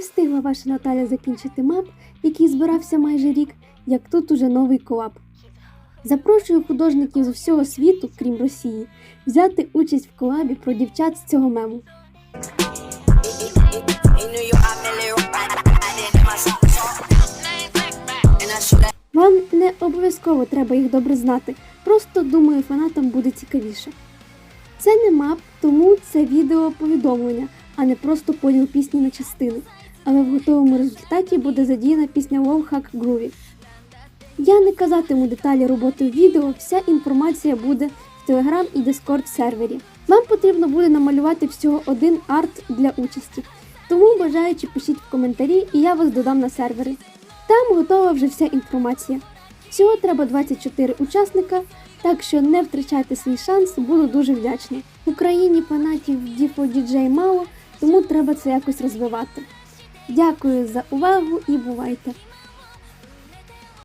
встигла ваша Наталя закінчити мап, який збирався майже рік, як тут уже новий колаб. Запрошую художників з всього світу, крім Росії, взяти участь в колабі про дівчат з цього мему. Вам не обов'язково треба їх добре знати, просто думаю, фанатам буде цікавіше. Це не мап, тому це відео повідомлення, а не просто поділ пісні на частини. Але в готовому результаті буде задіяна пісня Wow Hack Groovy. Я не казатиму деталі роботи в відео, вся інформація буде в Telegram і Discord сервері. Вам потрібно буде намалювати всього один арт для участі. Тому бажаючи пишіть в коментарі, і я вас додам на сервери. Там готова вже вся інформація. Всього треба 24 учасника, так що не втрачайте свій шанс, буду дуже вдячна. В Україні фанатів Діфо діджей мало, тому треба це якось розвивати. Дякую за увагу і бувайте!